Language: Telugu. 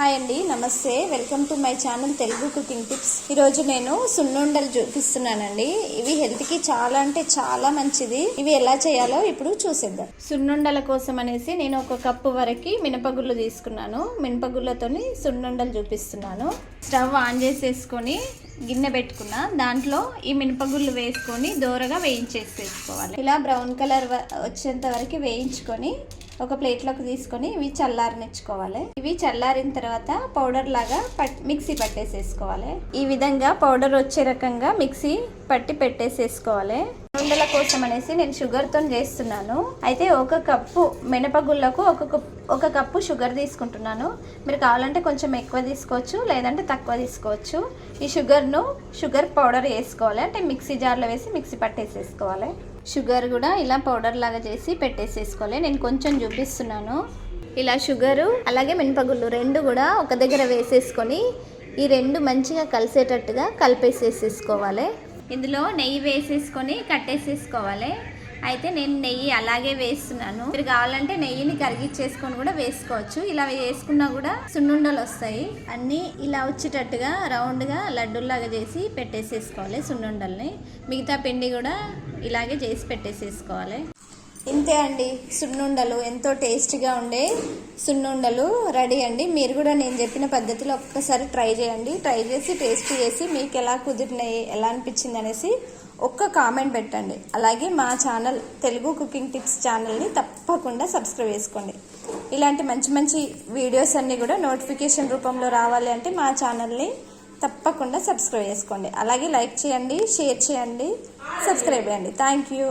హాయ్ అండి నమస్తే. Welcome to my channel Telugu cooking tips. ఈరోజు నేను సున్నుండలు చూపిస్తున్నానండి. ఇవి హెల్త్కి చాలా అంటే చాలా మంచిది. ఇవి ఎలా చేయాలో ఇప్పుడు చూసేద్దాం. సున్నుండల కోసం అనేసి నేను ఒక కప్పు వరకు మినపగుళ్ళు తీసుకున్నాను. మినపగుళ్ళతోని సున్నుండలు చూపిస్తున్నాను. స్టవ్ ఆన్ చేసేసుకొని గిన్నె పెట్టుకున్న దాంట్లో ఈ మినపగుళ్ళు వేసుకొని దోరగా వేయించేసేసుకోవాలి. ఇలా బ్రౌన్ కలర్ వచ్చేంత వరకు వేయించుకొని ఒక ప్లేట్లోకి తీసుకొని ఇవి చల్లారనిచ్చుకోవాలి. ఇవి చల్లారిన తర్వాత పౌడర్ లాగా పట్ మిక్సీ పట్టేసేసుకోవాలి. ఈ విధంగా పౌడర్ వచ్చే రకంగా మిక్సీ పట్టి పెట్టేసేసుకోవాలి. ఉండల కోసం అనేసి నేను షుగర్తో చేస్తున్నాను. అయితే ఒక కప్పు మినపగుళ్ళకు ఒక కప్- ఒక కప్పు షుగర్ తీసుకుంటున్నాను. మీరు కావాలంటే కొంచెం ఎక్కువ తీసుకోవచ్చు లేదంటే తక్కువ తీసుకోవచ్చు. ఈ షుగర్ను షుగర్ పౌడర్ వేసుకోవాలి. అంటే మిక్సీ జార్లో వేసి మిక్సీ పట్టేసేసుకోవాలి. షుగర్ కూడా ఇలా పౌడర్ లాగా చేసి పెట్టేసేసుకోవాలి. నేను కొంచెం చూపిస్తున్నాను. ఇలా షుగరు అలాగే మినపగుళ్ళు రెండు కూడా ఒక దగ్గర వేసేసుకొని ఈ రెండు మంచిగా కలిసేటట్టుగా కలిపేసేసేసుకోవాలి. ఇందులో నెయ్యి వేసేసుకొని కట్టేసేసుకోవాలి. అయితే నేను నెయ్యి అలాగే వేస్తున్నాను. మీరు కావాలంటే నెయ్యిని కరిగిచ్చేసుకొని కూడా వేసుకోవచ్చు. ఇలా వేసుకున్నా కూడా సున్నుండలు వస్తాయి. అన్నీ ఇలా వచ్చేటట్టుగా రౌండ్గా లడ్డూల్లాగా చేసి పెట్టేసేసుకోవాలి సున్నుండల్ని. మిగతా పిండి కూడా ఇలాగే చేసి పెట్టేసేసుకోవాలి. ఇంతే అండి. సున్నుండలు ఎంతో టేస్టీగా ఉండే సున్నుండలు రెడీ అండి. మీరు కూడా నేను చెప్పిన పద్ధతిలో ఒక్కసారి ట్రై చేయండి. ట్రై చేసి టేస్ట్ చేసి మీకు ఎలా కుదిరినాయి ఎలా అనిపించింది అనేసి ఒక్క కామెంట్ పెట్టండి. అలాగే మా ఛానల్ తెలుగు కుకింగ్ టిప్స్ ఛానల్ని తప్పకుండా సబ్స్క్రైబ్ చేసుకోండి. ఇలాంటి మంచి మంచి వీడియోస్ అన్నీ కూడా నోటిఫికేషన్ రూపంలో రావాలి అంటే మా ఛానల్ని తప్పకుండా సబ్స్క్రైబ్ చేసుకోండి. అలాగే లైక్ చేయండి షేర్ చేయండి సబ్స్క్రైబ్ చేయండి. Thank you.